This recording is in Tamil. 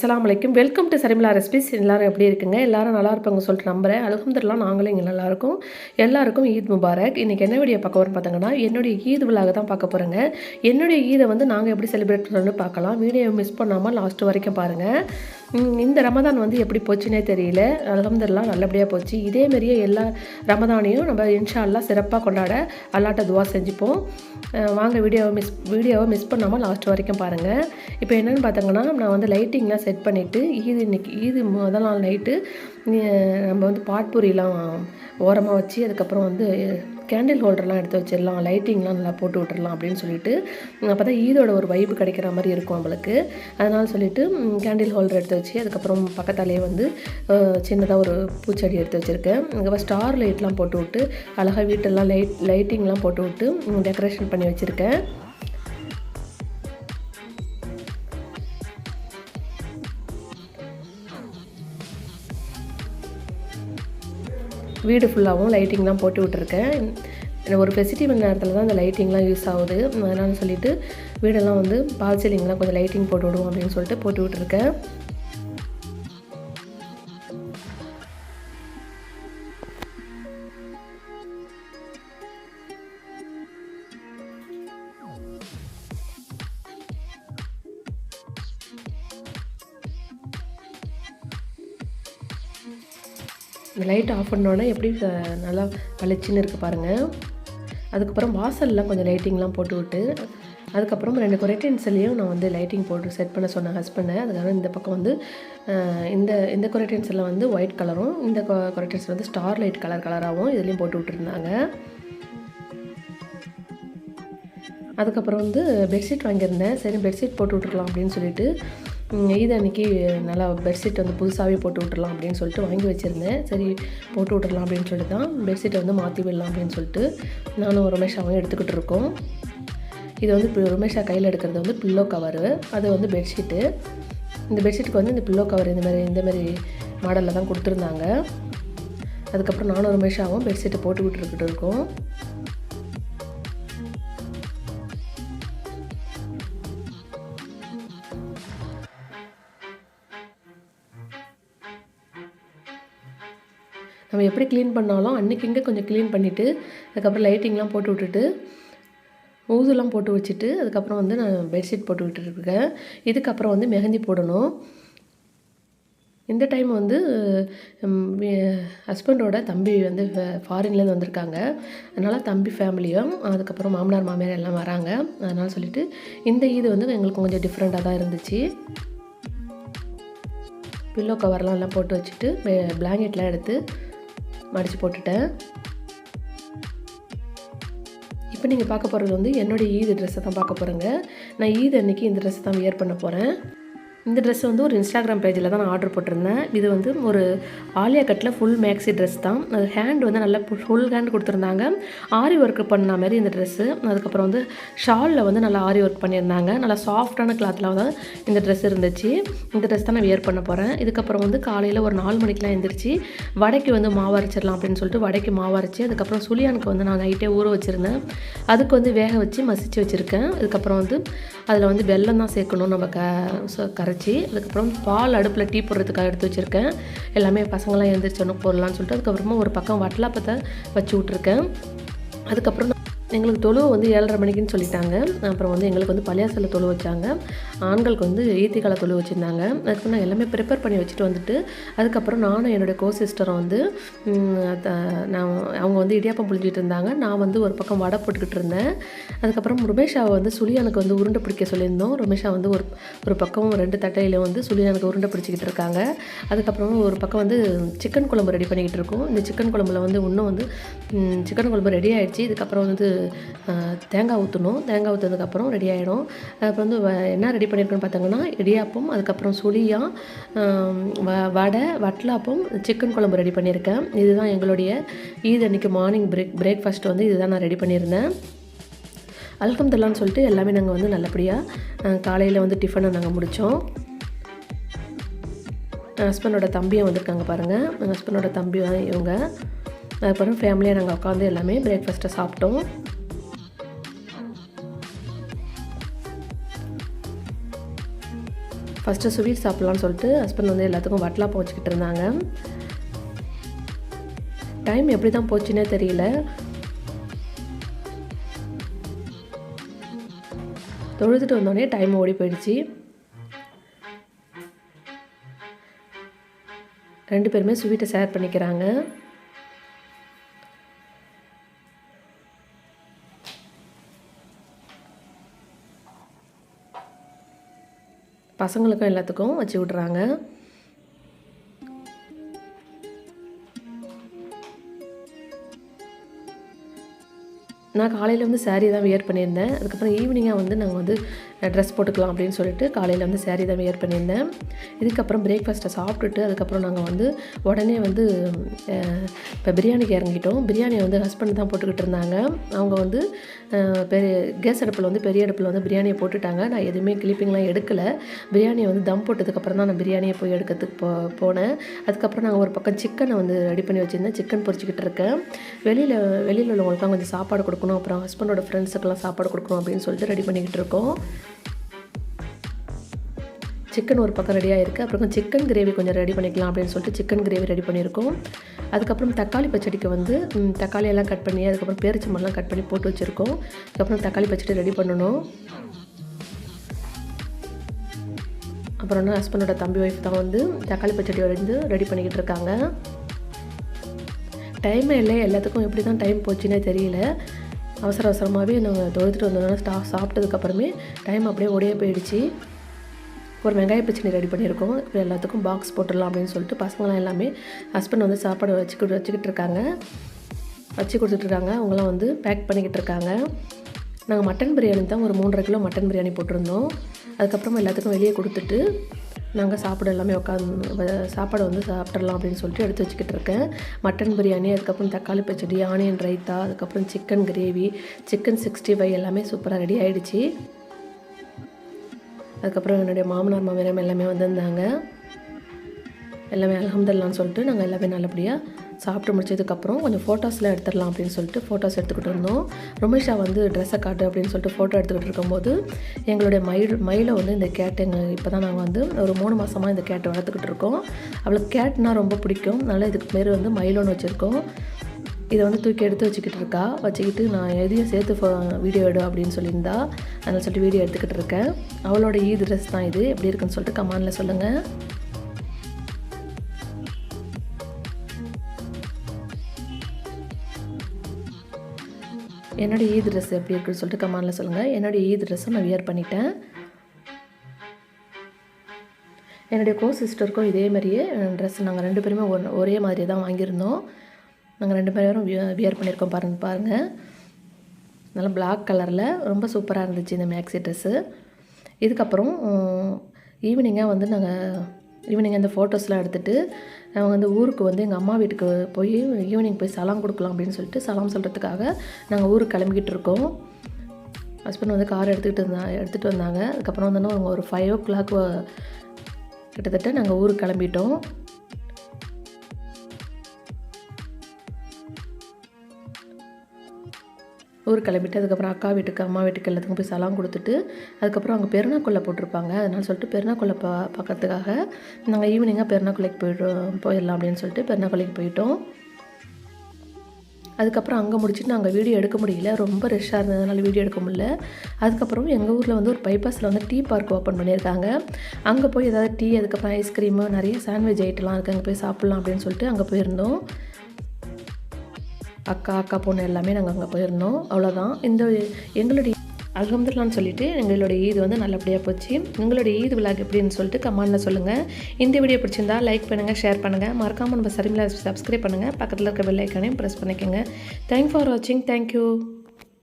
அஸ்லாம் வலைக்கும் வெல்கம் டு சரிமிலா ரெசிபிஸ் எல்லோரும் எப்படி இருக்குங்க? எல்லாரும் நல்லா இருப்பாங்க சொல்லிட்டு நம்புகிறேன் அல்ஹம்துலில்லாஹ் நாங்களும் இங்கே நல்லாயிருக்கும் எல்லாருக்கும் ஈத் முபாரக். இன்றைக்கி என்ன வீடியோ பார்க்க வரும் பார்த்தீங்கன்னா என்னுடைய ஈத் விழாக தான் பார்க்க போகிறேங்க என்னுடைய ஈதை வந்து நாங்கள் எப்படி செலிப்ரேட் பண்ணுறோன்னு பார்க்கலாம். வீடியோ மிஸ் பண்ணாமல் லாஸ்ட் வரைக்கும் பாருங்கள் இந்த ரமதான் வந்து எப்படி போச்சுன்னே தெரியல. அலமதுல்லாம் நல்லபடியாக போச்சு. இதே மாதிரியே எல்லா ரமதானையும் நம்ம இன்ஷால்லாம் சிறப்பாக கொண்டாட அல்லாட்ட துவா செஞ்சுப்போம். வாங்க வீடியோவை மிஸ் வீடியோவை மிஸ் பண்ணாமல் லாஸ்ட் வரைக்கும் பாருங்கள் இப்போ என்னென்னு பார்த்தோங்கன்னா நான் வந்து லைட்டிங்லாம் செட் பண்ணிவிட்டு ஈது இன்னைக்கு ஈது முதல் நாள் நைட்டு நம்ம வந்து பாட்பூரிலாம் ஓரமாக வச்சு அதுக்கப்புறம் வந்து கேண்டில் ஹோல்டர்லாம் எடுத்து வச்சிடலாம் லைட்டிங்லாம் நல்லா போட்டு விட்டுறலாம் அப்படின்னு சொல்லிட்டு அப்போ தான் ஈதோட ஒரு வைப்பு கிடைக்கிற மாதிரி இருக்கும் நம்மளுக்கு அதனால் சொல்லிட்டு கேண்டில் ஹோல்டர் எடுத்து வச்சு அதுக்கப்புறம் பக்கத்தாலேயே வந்து சின்னதாக ஒரு பூச்செடி எடுத்து வச்சுருக்கேன். அதுக்கப்புறம் ஸ்டார் லைட்லாம் போட்டு விட்டு அழகாக வீட்டெல்லாம் லைட் லைட்டிங்லாம் போட்டு விட்டு டெக்கரேஷன் பண்ணி வச்சுருக்கேன். வீடு ஃபுல்லாகவும் லைட்டிங்லாம் போட்டு விட்டுருக்கேன். ஒரு ஃபெஸ்டிவல் நேரத்தில் தான் அந்த லைட்டிங்லாம் யூஸ் ஆகுது. அதனால சொல்லிவிட்டு வீடெல்லாம் வந்து பால் சீலிங்லாம் கொஞ்சம் லைட்டிங் போட்டு விடுவோம் அப்படின்னு சொல்லிட்டு போட்டு விட்டுருக்கேன். இந்த லைட் ஆஃப் பண்ணோன்னே எப்படி நல்லா பளிச்சுன்னு இருக்குது பாருங்கள் அதுக்கப்புறம் வாசல்லாம் கொஞ்சம் லைட்டிங்லாம் போட்டு விட்டு அதுக்கப்புறம் ரெண்டு கொரேட்டன்ஸ்லேயும் நான் வந்து லைட்டிங் போட்டு செட் பண்ண சொன்னேன் ஹஸ்பண்டை அதுக்காக இந்த பக்கம் வந்து இந்த இந்த கொரேட்டன்ஸில் வந்து ஒயிட் கலரும் இந்த கொரேட்டன்ஸ் வந்து ஸ்டார் லைட் கலர் கலராகவும் இதுலேயும் போட்டு விட்டுருந்தாங்க. அதுக்கப்புறம் வந்து பெட்ஷீட் வாங்கியிருந்தேன். சரி பெட்ஷீட் போட்டு விட்ருக்கலாம் அப்படின்னு சொல்லிட்டு இது அன்றைக்கி அன்னைக்கு நல்லா பெட்ஷீட் வந்து புதுசாகவே போட்டு விட்டுறலாம் அப்படின்னு சொல்லிட்டு வாங்கி வச்சுருந்தேன். சரி போட்டு விட்டுறலாம் அப்படின்னு சொல்லிட்டு தான் பெட்ஷீட்டை வந்து மாற்றி விடலாம் அப்படின்னு சொல்லிட்டு நானும் ரமேஷாவும் எடுத்துக்கிட்டு இருக்கோம். இது வந்து ரமேஷா கையில் எடுக்கிறது வந்து பில்லோ கவரு அது வந்து பெட்ஷீட்டு இந்த பெட்ஷீட்டுக்கு வந்து இந்த பில்லோ கவர் இந்த மாதிரி இந்த மாதிரி மாடலில் தான் கொடுத்துருந்தாங்க. அதுக்கப்புறம் நானும் ரமேஷாவும் பெட்ஷீட்டை போட்டு விட்டுருக்கிட்டு இருக்கோம். எப்படி க்ளீன் பண்ணாலும் அன்னைக்கு இங்கே கொஞ்சம் க்ளீன் பண்ணிவிட்டு அதுக்கப்புறம் லைட்டிங்லாம் போட்டு விட்டுட்டு ஊதுலாம் போட்டு வச்சுட்டு அதுக்கப்புறம் வந்து நான் பெட்ஷீட் போட்டு விட்டுருக்கேன் இதுக்கப்புறம் வந்து மெஹந்தி போடணும். இந்த டைம் வந்து ஹஸ்பண்டோட தம்பி வந்து ஃபாரின்லேருந்து வந்திருக்காங்க. அதனால் தம்பி ஃபேமிலியும் அதுக்கப்புறம் மாமனார் மாமியார் எல்லாம் வராங்க. அதனால் சொல்லிவிட்டு இந்த இது வந்து எங்களுக்கு கொஞ்சம் டிஃப்ரெண்ட்டாக தான் இருந்துச்சு. பில்லோ கவர்லாம் எல்லாம் போட்டு வச்சுட்டு பிளாங்கெட்லாம் எடுத்து மடித்து போட்டுட்டேன். இப்போ நீங்கள் பார்க்க போகிறது வந்து என்னுடைய ஈது ட்ரெஸ்ஸை தான் பார்க்க போகிறேங்க நான் ஈது அன்னைக்கு இந்த ட்ரெஸ் தான் வியர் பண்ண போகிறேன் இந்த ட்ரெஸ் வந்து ஒரு இன்ஸ்டாகிராம் பேஜில் தான் நான் ஆர்டர் போட்டிருந்தேன். இது வந்து ஒரு ஆலியா கட்டில் ஃபுல் மேக்ஸி ட்ரெஸ் தான். அது ஹேண்ட் வந்து நல்லா ஃபுல் ஹேண்ட் கொடுத்துருந்தாங்க. ஆரி ஒர்க் பண்ண மாதிரி இந்த ட்ரெஸ்ஸு அதுக்கப்புறம் வந்து ஷாலில் வந்து நல்லா ஆரி ஒர்க் பண்ணியிருந்தாங்க. நல்லா சாஃப்டான கிளாத்தில் தான் இந்த ட்ரெஸ் இருந்துச்சு. இந்த ட்ரெஸ் தான் நான் வியர் பண்ண போகிறேன் இதுக்கப்புறம் வந்து காலையில் ஒரு நாலு மணிக்கெலாம் எழுந்திரிச்சு வடைக்கு வந்து மாவு அரைச்சிடலாம் அப்படின்னு சொல்லிட்டு வடைக்கு மாவு அரைச்சி அதுக்கப்புறம் சுழியானுக்கு வந்து நான் நைட்டே ஊற வச்சுருந்தேன். அதுக்கு வந்து வேக வச்சு மசிச்சு வச்சுருக்கேன். அதுக்கப்புறம் வந்து அதில் வந்து வெல்லம் தான் சேர்க்கணும். நம்ம க கரைச்சி அதுக்கப்புறம் பால் அடுப்பில் டீ போடுறதுக்காக எடுத்து வச்சுருக்கேன். எல்லாமே பசங்களாம் எழுந்திரிச்சோன்னு போடலான்னு சொல்லிட்டு அதுக்கப்புறமா ஒரு பக்கம் வட்டலாப்பத்தை வச்சு விட்ருக்கேன் அதுக்கப்புறம் எங்களுக்கு தொழுவு வந்து ஏழரை மணிக்குன்னு சொல்லிட்டாங்க. அப்புறம் வந்து எங்களுக்கு வந்து பழையாசல தொழு வச்சாங்க. ஆண்களுக்கு வந்து ஈத்திக்கால தொழு வச்சுருந்தாங்க. அதுக்கு நான் எல்லாமே ப்ரிப்பேர் பண்ணி வச்சுட்டு வந்துட்டு அதுக்கப்புறம் நானும் என்னுடைய கோ சிஸ்டரும் வந்து நான் அவங்க வந்து இடியாப்பம் புளிஞ்சிட்டு இருந்தாங்க. நான் வந்து ஒரு பக்கம் வடை போட்டுக்கிட்டு இருந்தேன். அதுக்கப்புறம் ருமேஷாவை வந்து சுழியானுக்கு வந்து உருண்டை பிடிக்க சொல்லியிருந்தோம். ருமேஷா வந்து ஒரு ஒரு பக்கம் ரெண்டு தட்டையிலும் வந்து சுழியானுக்கு உருண்டை பிடிச்சிக்கிட்டு இருக்காங்க. அதுக்கப்புறம் ஒரு பக்கம் வந்து சிக்கன் குழம்பு ரெடி பண்ணிக்கிட்டு இருக்கோம். இந்த சிக்கன் குழம்புல வந்து இன்னும் வந்து சிக்கன் குழம்பு ரெடி ஆகிடுச்சு இதுக்கப்புறம் வந்து தேங்காய் ஊற்றணும் தேங்காய் ஊற்றதுக்கப்புறம் ரெடி ஆகிடும் அப்புறம் வந்து வ- என்ன ரெடி பண்ணியிருக்கோன்னு பார்த்தீங்கன்னா இடியாப்பம் அதுக்கப்புறம் சுழியா வ வடை வட்டலாப்பம் சிக்கன் குழம்பு ரெடி பண்ணியிருக்கேன் இதுதான் எங்களுடைய ஈத் அன்றைக்கி மார்னிங் பிரேக் பிரேக்ஃபாஸ்ட் வந்து இதுதான் நான் ரெடி பண்ணியிருந்தேன் அல்ஹம்துல்லான்னு சொல்லிட்டு எல்லாமே நாங்கள் வந்து நல்லபடியாக காலையில் வந்து டிஃபனை நாங்கள் முடித்தோம் ஹஸ்பண்டோட தம்பியும் வந்திருக்காங்க பாருங்கள் எங்கள் ஹஸ்பண்டோட தம்பி இவங்க. அதுக்கப்புறம் ஃபேமிலியாக நாங்கள் உட்காந்து எல்லாமே பிரேக்ஃபாஸ்ட்டை சாப்பிட்டோம். ஃபஸ்ட்டு ஸ்வீட் சாப்பிட்லான்னு சொல்லிட்டு ஹஸ்பண்ட் வந்து எல்லாத்துக்கும் வட்டலாக வச்சுக்கிட்டு இருந்தாங்க. டைம் எப்படி தான் போச்சுன்னே தெரியல. தொழுதுட்டு வந்தோடனே டைம் ஓடி போயிடுச்சு. ரெண்டு பேருமே ஸ்வீட்டை ஷேர் பண்ணிக்கிறாங்க. பசங்களுக்கும் எல்லாத்துக்கும் வச்சு விட்றாங்க. நான் காலையில் வந்து சாரீ தான் வியர் பண்ணியிருந்தேன். அதுக்கப்புறம் ஈவினிங்காக வந்து நாங்கள் வந்து ட்ரெஸ் போட்டுக்கலாம் அப்படின்னு சொல்லிட்டு காலையில் வந்து சேரீ தான் வியர் பண்ணியிருந்தேன். இதுக்கப்புறம் பிரேக்ஃபாஸ்ட்டை சாப்பிட்டுட்டு அதுக்கப்புறம் நாங்கள் வந்து உடனே வந்து இப்போ பிரியாணிக்கு இறங்கிட்டோம். பிரியாணியை வந்து ஹஸ்பண்ட் தான் போட்டுக்கிட்டு இருந்தாங்க. அவங்க வந்து பெரிய கேஸ் அடுப்பில் வந்து பெரிய அடுப்பில் வந்து பிரியாணியை போட்டுட்டாங்க. நான் எதுவுமே கிளிப்பிங்லாம் எடுக்கலை. பிரியாணியை வந்து தம் போட்டதுக்கப்புறம் தான் நான் பிரியாணியை போய் எடுக்கிறதுக்கு போ போனேன். அதுக்கப்புறம் நாங்கள் ஒரு பக்கம் சிக்கனை வந்து ரெடி பண்ணி வச்சுருந்தேன். சிக்கன் பொரிச்சிக்கிட்டு இருக்கேன். வெளியில் வெளியில் உள்ளவங்களுக்குலாம் கொஞ்சம் சாப்பாடு கொடுக்கணும். அப்புறம் ஹஸ்பண்டோட ஃப்ரெண்ட்ஸுக்கெல்லாம் சாப்பாடு கொடுக்கணும் அப்படின்னு சொல்லிட்டு ரெடி பண்ணிக்கிட்டு இருக்கோம். சிக்கன் ஒரு பக்கம் ரெடியாக இருக்குது அப்புறம் சிக்கன் கிரேவி கொஞ்சம் ரெடி பண்ணிக்கலாம் அப்படின்னு சொல்லிட்டு சிக்கன் கிரேவி ரெடி பண்ணியிருக்கோம். அதுக்கப்புறம் தக்காளி பச்சடிக்கு வந்து தக்காளியெல்லாம் கட் பண்ணி அதுக்கப்புறம் பேரிச்சம்பழம்லாம் கட் பண்ணி போட்டு வச்சுருக்கோம். அதுக்கப்புறம் தக்காளி பச்சடி ரெடி பண்ணணும். அப்புறம் ஹஸ்பண்டோட தம்பி ஒய்ஃப் தான் வந்து தக்காளி பச்சடி வந்து ரெடி பண்ணிக்கிட்டு இருக்காங்க. டைமே இல்லை எல்லாத்துக்கும் எப்படி தான் டைம் போச்சுன்னே தெரியல. அவசர அவசரமாகவே நாங்கள் தொழுதுட்டு வந்தோம்னா ஸ்டாஃப் சாப்பிட்டதுக்கப்புறமே டைம் அப்படியே ஓடியே போயிடுச்சு. ஒரு வெங்காய பச்சடி ரெடி பண்ணியிருக்கோம். இப்போ எல்லாத்துக்கும் பாக்ஸ் போட்டுடலாம் அப்படின்னு சொல்லிட்டு பசங்களாம் எல்லாமே ஹஸ்பண்ட் வந்து சாப்பாடு வச்சுக்கிட்டு வச்சுக்கிட்டு இருக்காங்க. வச்சு கொடுத்துட்ருக்காங்க அவங்களாம் வந்து பேக் பண்ணிக்கிட்டு இருக்காங்க. நாங்கள் மட்டன் பிரியாணி தான் ஒரு மூன்றரை கிலோ மட்டன் பிரியாணி போட்டிருந்தோம். அதுக்கப்புறமா எல்லாத்துக்கும் வெளியே கொடுத்துட்டு நாங்கள் சாப்பிட எல்லாமே உட்காந்து சாப்பாடு வந்து சாப்பிட்றலாம் அப்படின்னு சொல்லிட்டு எடுத்து வச்சுக்கிட்டு இருக்கேன். மட்டன் பிரியாணி அதுக்கப்புறம் தக்காளி பச்சடி ஆனியன் ரைத்தா அதுக்கப்புறம் chicken gravy chicken sixty five எல்லாமே சூப்பராக ரெடி ஆகிடுச்சி அதுக்கப்புறம் என்னுடைய மாமனார் மாமியாரம் எல்லாமே வந்திருந்தாங்க. எல்லாமே அலமதுல்லான்னு சொல்லிட்டு நாங்கள் எல்லாமே நல்லபடியாக சாப்பிட்டு முடிச்சதுக்கப்புறம் கொஞ்சம் ஃபோட்டோஸ்லாம் எடுத்துடலாம் அப்படின்னு சொல்லிட்டு ஃபோட்டோஸ் எடுத்துக்கிட்டு இருந்தோம். ரொமேஷா வந்து ட்ரெஸ்ஸை காட்டு அப்படின்னு சொல்லிட்டு ஃபோட்டோ எடுத்துக்கிட்டு இருக்கும்போது எங்களுடைய மயில் மயிலை வந்து இந்த கேட் எங்கள் இப்போ தான் நாங்கள் வந்து ஒரு மூணு மாதமாக இந்த கேட்டை வளர்த்துக்கிட்டு இருக்கோம். அவளுக்கு கேட்னா ரொம்ப பிடிக்கும். அதனால் இதுக்கு பேர் வந்து மயிலோன்னு வச்சுருக்கோம். இதை வந்து தூக்கி எடுத்து வச்சுக்கிட்டு இருக்கா. வச்சுக்கிட்டு நான் எதையும் சேர்த்து வீடியோ எடு அப்படின்னு சொல்லியிருந்தா. அதனால் சொல்லிட்டு வீடியோ எடுத்துக்கிட்டு இருக்கேன். அவளோட e ஈத் ட்ரெஸ் தான் இது. எப்படி இருக்குன்னு சொல்லிட்டு கமானில் சொல்லுங்கள் என்னோடய ஈத் e ட்ரெஸ் எப்படி இருக்குன்னு சொல்லிட்டு கமானில் சொல்லுங்கள் என்னுடைய ஈத் e ட்ரெஸ்ஸை நான் வியர் பண்ணிட்டேன். என்னுடைய கோ சிஸ்டருக்கும் இதே மாதிரியே ட்ரெஸ் நாங்கள் ரெண்டு பேருமே ஒன் ஒரே மாதிரியே தான் வாங்கியிருந்தோம். நாங்கள் ரெண்டு பேரும் வியர் பண்ணியிருக்கோம் பாருங்க பாருங்கள் நல்லா பிளாக் கலரில் ரொம்ப சூப்பராக இருந்துச்சு இந்த மேக்ஸி ட்ரெஸ்ஸு இதுக்கப்புறம் ஈவினிங்காக வந்து நாங்கள் ஈவினிங் அந்த ஃபோட்டோஸ்லாம் எடுத்துகிட்டு நாங்கள் வந்து ஊருக்கு வந்து எங்கள் அம்மா வீட்டுக்கு போய் ஈவினிங் போய் சலாம் கொடுக்கலாம் அப்படின்னு சொல்லிட்டு சலாம் சொல்கிறதுக்காக நாங்கள் ஊருக்கு கிளம்பிக்கிட்டு இருக்கோம். ஹஸ்பண்ட் வந்து கார் எடுத்துக்கிட்டு இருந்தா எடுத்துகிட்டு வந்தாங்க. அதுக்கப்புறம் வந்து அவங்க ஒரு ஃபைவ் ஓ கிளாக் கிட்டத்தட்ட நாங்கள் ஊருக்கு கிளம்பிட்டோம். ஊர் கிளம்பிட்டு அதுக்கப்புறம் அக்கா வீட்டுக்கு அம்மா வீட்டுக்கு எல்லாத்துக்கும் போய் சலாம் கொடுத்துட்டு அதுக்கப்புறம் அங்கே பெருநாக்கொல்லை போட்டிருப்பாங்க. அதனால சொல்லிட்டு பெருநாக்கொல்லை பா பார்க்கறதுக்காக நாங்கள் ஈவினிங்காக பெருநாக்கொல்லைக்கு போயிடுறோம் போயிடலாம் அப்படின்னு சொல்லிட்டு பெருநாக்கொல்லைக்கு போயிட்டோம். அதுக்கப்புறம் அங்கே முடிச்சுட்டு நாங்கள் வீடியோ எடுக்க முடியல. ரொம்ப ரஷ்ஷாக இருந்ததுனால வீடியோ எடுக்க முடியல. அதுக்கப்புறம் எங்கள் ஊரில் வந்து ஒரு பைபாஸில் வந்து டீ பார்க் ஓப்பன் பண்ணியிருக்காங்க. அங்கே போய் ஏதாவது டீ அதுக்கப்புறம் ஐஸ்கிரீமு நிறைய சாண்ட்விச் ஐட்டெலாம் இருக்குது அங்கே போய் சாப்பிட்லாம் அப்படின்னு சொல்லிட்டு அங்கே போயிருந்தோம். அக்கா அக்கா பொண்ணு எல்லாமே நாங்கள் அங்கே போயிருந்தோம். அவ்வளோதான் இந்த எங்களுடைய அலமதுல்லான்னு சொல்லிட்டு எங்களுடைய ஈது வந்து நல்லபடியாக போச்சு. உங்களுடைய ஈது விழாக்கு எப்படின்னு சொல்லிட்டு கமெண்டில் சொல்லுங்கள் இந்த வீடியோ பிடிச்சிருந்தா லைக் பண்ணுங்கள் ஷேர் பண்ணுங்கள் மறக்காமல் நம்ம சரிமில் சப்ஸ்கிரைப் பண்ணுங்கள் பக்கத்தில் இருக்க பெல் ஐக்கானையும் ப்ரெஸ் பண்ணிக்கோங்க. தேங்க் ஃபார் வாட்சிங் தேங்க்யூ